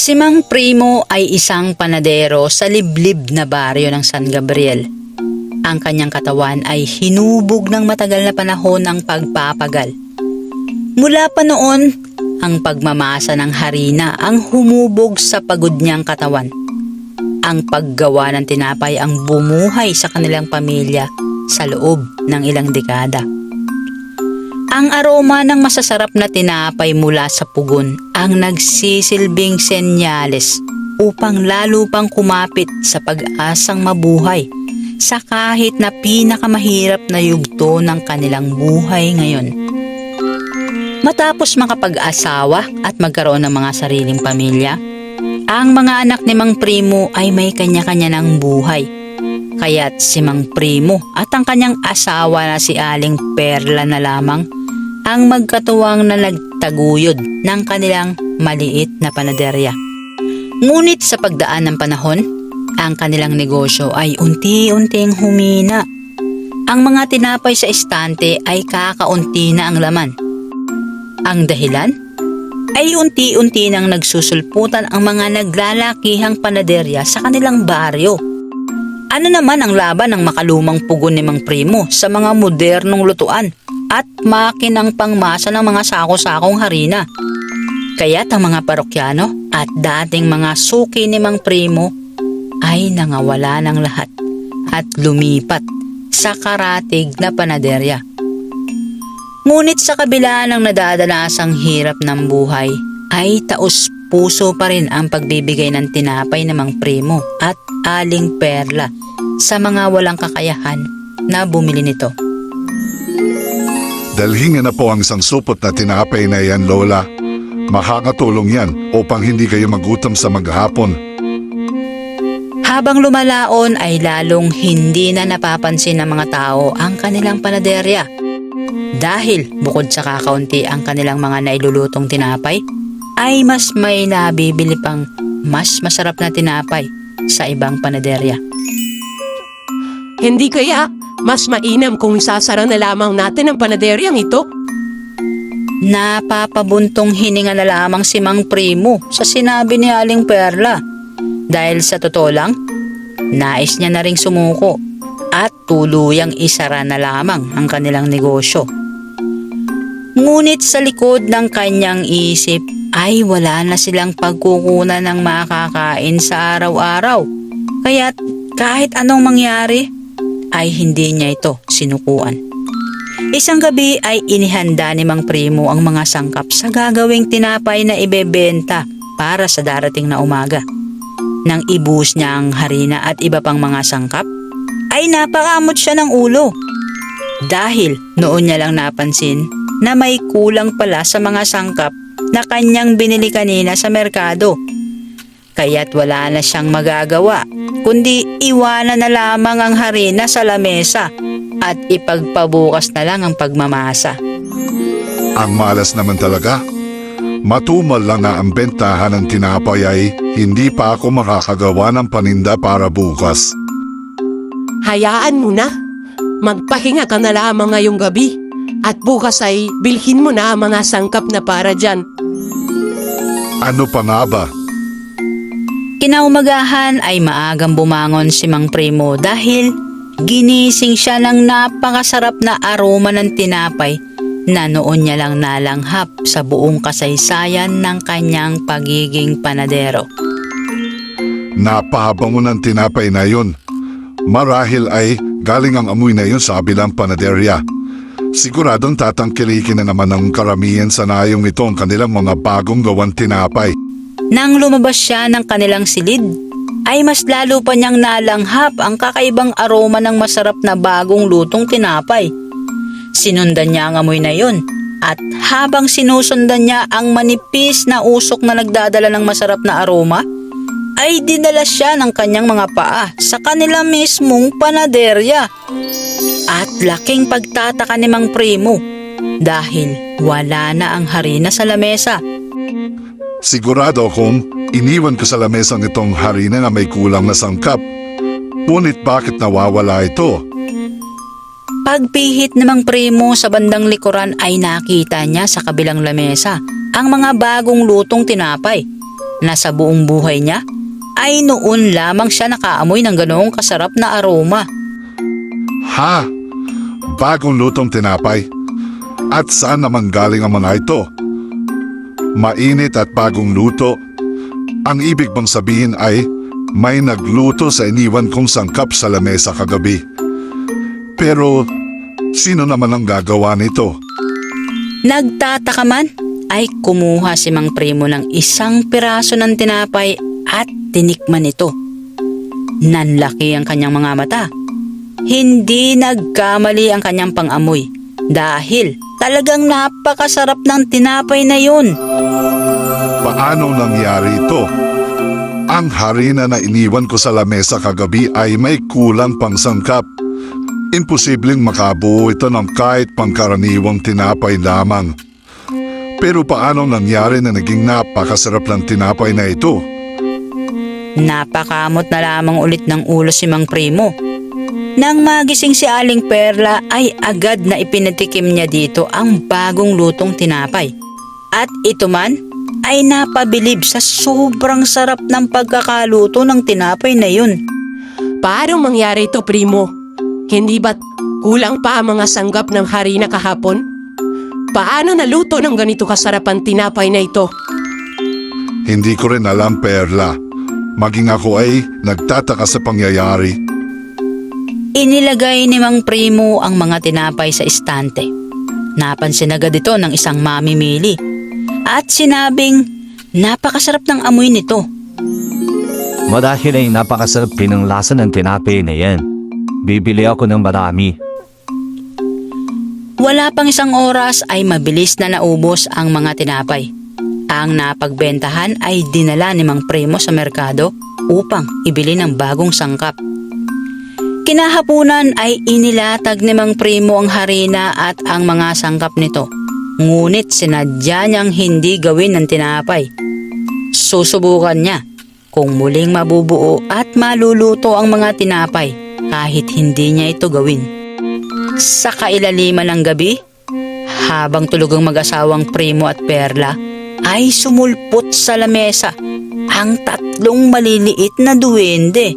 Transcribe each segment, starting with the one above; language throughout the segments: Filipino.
Si Mang Primo ay isang panadero sa liblib na baryo ng San Gabriel. Ang kanyang katawan ay hinubog ng matagal na panahon ng pagpapagal. Mula pa noon, ang pagmamasa ng harina ang humubog sa pagod niyang katawan. Ang paggawa ng tinapay ang bumuhay sa kanilang pamilya sa loob ng ilang dekada. Ang aroma ng masasarap na tinapay mula sa pugon ang nagsisilbing senyales upang lalo pang kumapit sa pag-asang mabuhay sa kahit na pinakamahirap na yugto ng kanilang buhay ngayon. Matapos makapag-asawa at magkaroon ng mga sariling pamilya, ang mga anak ni Mang Primo ay may kanya-kanya ng buhay. Kaya't si Mang Primo at ang kanyang asawa na si Aling Perla na lamang ang magkatuwang na nagtaguyod ng kanilang maliit na panaderya. Ngunit sa pagdaan ng panahon, ang kanilang negosyo ay unti-unting humina. Ang mga tinapay sa estante ay kakaunti na ang laman. Ang dahilan? Ay unti-unti nang nagsusulputan ang mga naglalakihang panaderya sa kanilang baryo. Ano naman ang laban ng makalumang pugon ni Mang Primo sa mga modernong lutuan at makinang pangmasa ng mga sako-sakong harina? Kaya't ang mga parokyano at dating mga suki ni Mang Primo ay nangawala ng lahat at lumipat sa karatig na panaderya. Ngunit sa kabila ng nadadanasang hirap ng buhay, ay taos puso pa rin ang pagbibigay ng tinapay ng Mang Primo at Aling Perla sa mga walang kakayahan na bumili nito. Dalhin na po ang isang supot na tinapay na yan, Lola. Makakatulong yan upang hindi kayo magutom sa maghapon. Habang lumalaon ay lalong hindi na napapansin ng mga tao ang kanilang panaderya. Dahil bukod sa kakaunti ang kanilang mga nailulutong tinapay, ay mas may nabibili pang mas masarap na tinapay sa ibang panaderya. Hindi kaya mas mainam kung isasara na lamang natin ang panaderyang ito? Napapabuntong hininga na lamang si Mang Primo sa sinabi ni Aling Perla. Dahil sa totoo lang, nais niya na ring sumuko at tuluyang isara na lamang ang kanilang negosyo. Ngunit sa likod ng kanyang isip ay wala na silang pagkukunan ng makakain sa araw-araw. Kaya't kahit anong mangyari ay hindi niya ito sinukuan. Isang gabi ay inihanda ni Mang Primo ang mga sangkap sa gagawing tinapay na ibebenta para sa darating na umaga. Nang ibus niya ang harina at iba pang mga sangkap, ay napakamot siya ng ulo. Dahil noon niya lang napansin na may kulang pala sa mga sangkap na kanyang binili kanina sa merkado. Kaya't wala na siyang magagawa, kundi iwanan na lamang ang harina sa lamesa at ipagpabukas na lang ang pagmamasa. Ang malas naman talaga. Matumal lang na ang bentahan ng tinapay ay hindi pa ako makakagawa ng paninda para bukas. Hayaan mo na. Magpahinga ka na lamang ngayong gabi. At bukas ay bilhin mo na ang mga sangkap na para dyan. Ano pa nga ba? Kinaumagahan ay maagang bumangon si Mang Primo dahil ginising siya ng napakasarap na aroma ng tinapay na noon niya lang nalanghap sa buong kasaysayan ng kanyang pagiging panadero. Napahabango ng tinapay na yun. Marahil ay galing ang amoy na yun sa kabilang panaderya. Siguradong tatangkilikin na naman ng karamihan sa nayong ito ang kanilang mga bagong gawan tinapay. Nang lumabas siya ng kanilang silid, ay mas lalo pa niyang nalanghap ang kakaibang aroma ng masarap na bagong lutong tinapay. Sinundan niya ang amoy na yun at habang sinusundan niya ang manipis na usok na nagdadala ng masarap na aroma, ay dinala siya ng kanyang mga paa sa kanila mismong panaderya. At laking pagtataka ni Mang Primo dahil wala na ang harina sa lamesa. Sigurado akong iniwan ko sa lamesang itong harina na may kulang na sangkap. Ngunit bakit nawawala ito? Pagpihit namang primo sa bandang likuran ay nakita niya sa kabilang lamesa ang mga bagong lutong tinapay. na sa buong buhay niya ay noon lamang siya nakaamoy ng ganoong kasarap na aroma. Ha? Bagong lutong tinapay? At saan naman galing ang mga ito? Mainit at bagong luto. Ang ibig bang sabihin ay may nagluto sa iniwan kong sangkap sa lamesa kagabi. Pero sino naman ang gagawa nito? Nagtataka man ay kumuha si Mang Primo ng isang piraso ng tinapay at tinikman ito. Nanlaki ang kanyang mga mata. Hindi nagkamali ang kanyang pangamoy dahil talagang napakasarap ng tinapay na yun. Paano nangyari ito? Ang harina na iniwan ko sa lamesa kagabi ay may kulang pang sangkap. Imposibleng makabuo ito ng kahit pangkaraniwang tinapay lamang. Pero paano nangyari na naging napakasarap ng tinapay na ito? Napakamot na lamang ulit ng ulo si Mang Primo. Nang magising si Aling Perla ay agad na ipinatikim niya dito ang bagong lutong tinapay. At ito man ay napabilib sa sobrang sarap ng pagkakaluto ng tinapay na yun. Paano mangyari ito, Primo? Hindi ba't kulang pa ang mga sanggap ng harina kahapon? Paano naluto ng ganito kasarapan tinapay na ito? Hindi ko rin alam, Perla. Maging ako ay nagtataka sa pangyayari. Inilagay ni Mang Primo ang mga tinapay sa istante. Napansin agad ito ng isang mamimili at sinabing napakasarap ng amoy nito. Marahil ay napakasarap din ng lasa ng tinapay na yan. Bibili ako ng marami. Wala pang isang oras ay mabilis na naubos ang mga tinapay. Ang napagbentahan ay dinala ni Mang Primo sa merkado upang ibili ng bagong sangkap. Kinahapunan ay inilatag ni Mang Primo ang harina at ang mga sangkap nito. Ngunit sinadya niyang hindi gawin ng tinapay. Susubukan niya kung muling mabubuo at maluluto ang mga tinapay kahit hindi niya ito gawin. Sa kailaliman ng gabi, habang tulog ang mag-asawang Primo at Perla, ay sumulpot sa lamesa ang tatlong maliliit na duwende.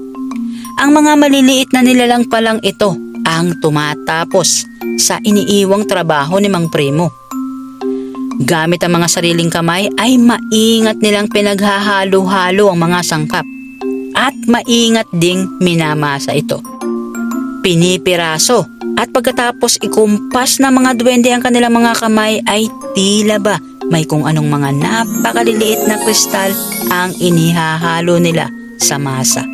Ang mga maliliit na nilalang pa lang ito ang tumatapos sa iniiwang trabaho ni Mang Primo. Gamit ang mga sariling kamay ay maingat nilang pinaghahalo-halo ang mga sangkap at maingat ding minamasa ito. Pinipiraso at pagkatapos ikumpas ng mga duwende ang kanilang mga kamay ay tila ba may kung anong mga napakaliliit na kristal ang inihahalo nila sa masa.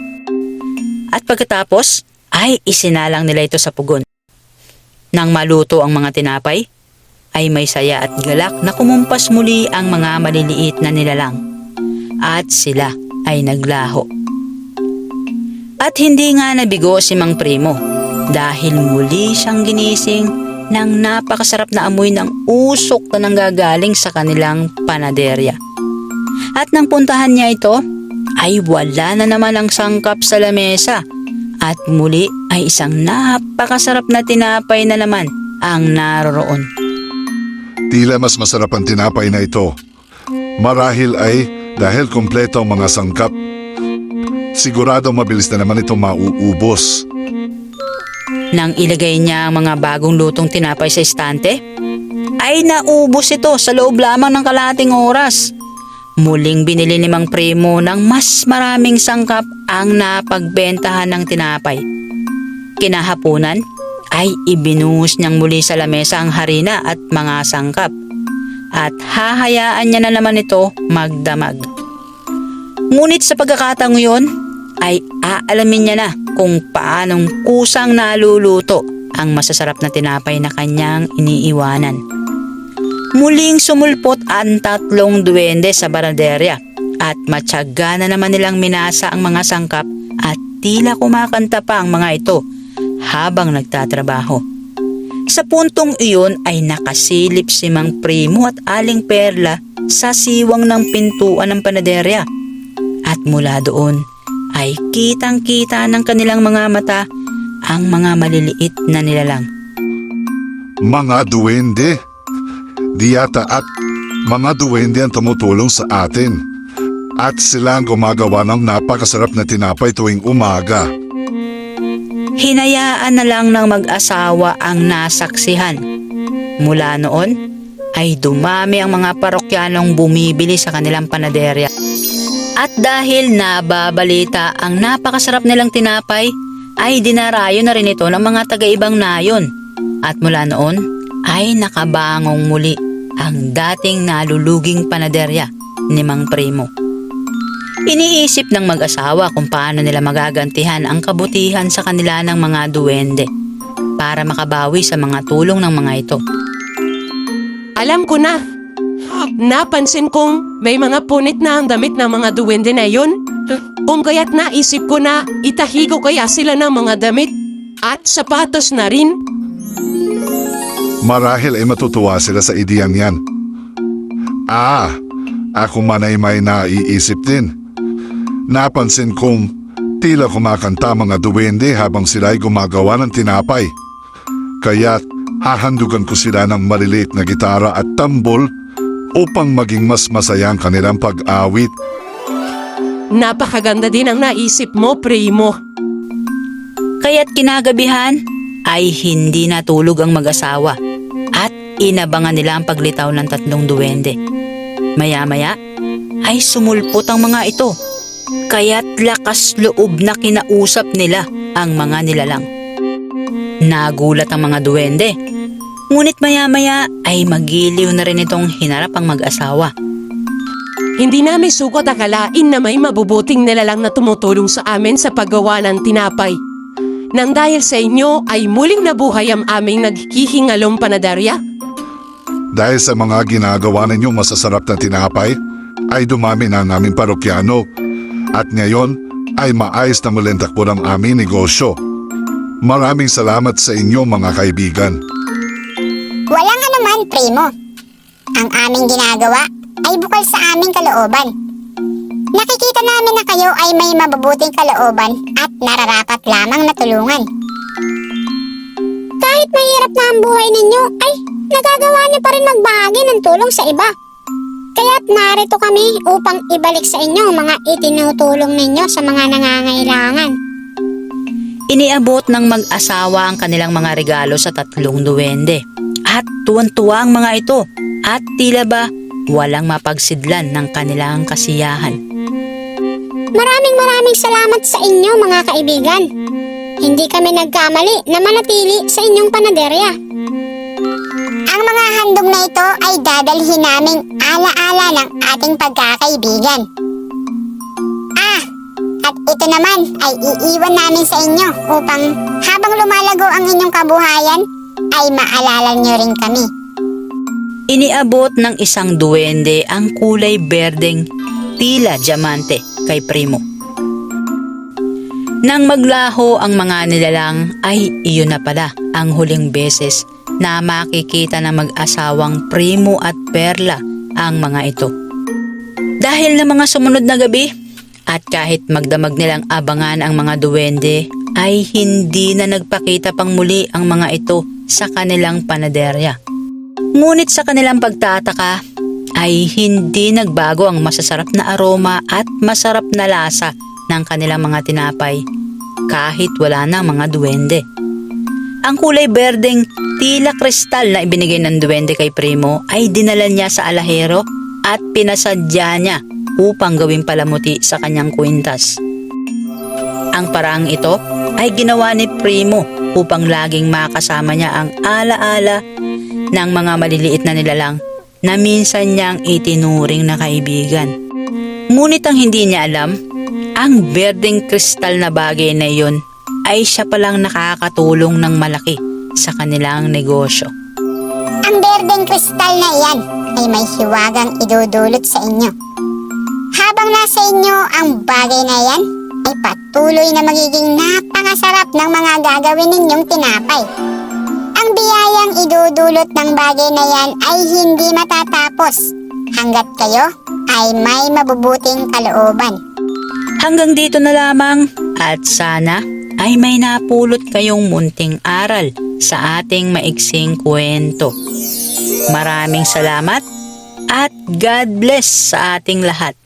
At pagkatapos ay isinalang nila ito sa pugon. Nang maluto ang mga tinapay, ay may saya at galak na kumumpas muli ang mga maliliit na nilalang. At sila ay naglaho. At hindi nga nabigo si Mang Primo dahil muli siyang ginising ng napakasarap na amoy ng usok na nanggagaling sa kanilang panaderya. At nang puntahan niya ito, ay wala na naman ang sangkap sa lamesa at muli ay isang napakasarap na tinapay na naman ang naroroon. Tila mas masarap ang tinapay na ito. Marahil ay dahil kompleto ang mga sangkap. Sigurado mabilis na naman ito mauubos. Nang ilagay niya ang mga bagong lutong tinapay sa estante, ay naubos ito sa loob lamang ng kalahating oras. Muling binili ni Mang Primo ng mas maraming sangkap ang napagbentahan ng tinapay. Kinahapunan ay ibinuhos niyang muli sa lamesa ang harina at mga sangkap at hahayaan niya na naman ito magdamag. Ngunit sa pagkakataong yun, ay aalamin niya na kung paanong kusang naluluto ang masasarap na tinapay na kanyang iniiwanan. Muling sumulpot ang tatlong duwende sa baraderya at matyaga na naman nilang minasa ang mga sangkap at tila kumakanta pa ang mga ito habang nagtatrabaho. Sa puntong iyon ay nakasilip si Mang Primo at Aling Perla sa siwang ng pintuan ng panaderya. At mula doon ay kitang-kita ng kanilang mga mata ang mga maliliit na nilalang. Mga duwende. Di yata at mga duwende ang tumutulong sa atin. At sila ang gumagawa ng napakasarap na tinapay tuwing umaga. Hinayaan na lang ng mag-asawa ang nasaksihan. Mula noon ay dumami ang mga parokyanong bumibili sa kanilang panaderya. At dahil nababalita ang napakasarap nilang tinapay, ay dinarayo na rin ito ng mga taga-ibang nayon. At mula noon ay nakabangong muli ang dating naluluging panaderya ni Mang Primo. Iniisip ng mag-asawa kung paano nila magagantihan ang kabutihan sa kanila ng mga duwende para makabawi sa mga tulong ng mga ito. Alam ko na. Napansin kong may mga punit na ang damit ng mga duwende na yon. Kung kaya't naisip ko na itahigo kaya sila ng mga damit at sapatos na rin. Marahil ay matutuwa sila sa ideyang yan. Ah, ako man ay may naiisip din. Napansin kong tila kumakanta mga duwende habang sila ay gumagawa ng tinapay. Kaya't hahandugan ko sila ng maliliit na gitara at tambol upang maging mas masaya ang kanilang pag-awit. Napakaganda din ang naisip mo, Primo. Kaya't kinagabihan ay hindi natulog ang mag-asawa at inabangan nila ang paglitaw ng tatlong duwende. Maya-maya ay sumulpot ang mga ito kaya't lakas loob na kinausap nila ang mga nilalang. Nagulat ang mga duwende. Ngunit maya-maya ay magiliw na rin itong hinarap ang mag-asawa. Hindi namin sukat akalain na may mabubuting nilalang na tumutulong sa amin sa paggawa ng tinapay. Nang dahil sa inyo ay muling nabuhay ang aming naghihingalong panadarya. Dahil sa mga ginagawa ninyong masasarap na tinapay, ay dumami na ang aming parokyano at ngayon ay maayos na muling takbo ng aming negosyo. Maraming salamat sa inyo mga kaibigan. Walang anuman, Primo. Ang aming ginagawa ay bukal sa aming kalooban. Nakikita namin na kayo ay may mabubuting kalooban at nararapat lamang na tulungan. Kahit mahirap na ang buhay ninyo, ay nagagawa niyo pa rin magbahagi ng tulong sa iba. Kaya't narito kami upang ibalik sa inyo ang mga itinutulong ninyo sa mga nangangailangan. Iniabot ng mag-asawa ang kanilang mga regalo sa tatlong duwende. At tuwan-tuwa ang mga ito at tila ba walang mapagsidlan ng kanilang kasiyahan. Maraming maraming salamat sa inyo mga kaibigan. Hindi kami nagkamali na manatili sa inyong panaderya. Ang mga handog na ito ay dadalhin naming ala-ala ng ating pagkakaibigan. Ah, at ito naman ay iiwan namin sa inyo upang habang lumalago ang inyong kabuhayan ay maalala nyo rin kami. Iniabot ng isang duwende ang kulay berdeng tila diamante kay Primo. Nang maglaho ang mga nilalang ay iyon na pala ang huling beses na makikita ng mag-asawang Primo at Perla ang mga ito. Dahil na mga sumunod na gabi at kahit magdamag nilang abangan ang mga duwende ay hindi na nagpakita pang muli ang mga ito sa kanilang panaderya. Ngunit sa kanilang pagtataka ay hindi nagbago ang masasarap na aroma at masarap na lasa ng kanilang mga tinapay kahit wala na mga duwende. Ang kulay berdeng tila kristal na ibinigay ng duwende kay Primo ay dinala niya sa alahero at pinasadya niya upang gawing palamuti sa kanyang kwintas. Ang paraang ito ay ginawa ni Primo upang laging makasama niya ang alaala ng mga maliliit na nilalang na minsan niyang itinuring na kaibigan. Ngunit ang hindi niya alam, ang berdeng kristal na bagay na iyon ay siya palang nakakatulong ng malaki sa kanilang negosyo. Ang berdeng kristal na iyan ay may hiwagang idudulot sa inyo. Habang nasa inyo ang bagay na iyan, ay patuloy na magiging napakasarap ng mga gagawin ninyong tinapay. Ang biyayang idudulot ng bagay na yan ay hindi matatapos hanggat kayo ay may mabubuting kalooban. Hanggang dito na lamang at sana ay may napulot kayong munting aral sa ating maiksing kwento. Maraming salamat at God bless sa ating lahat.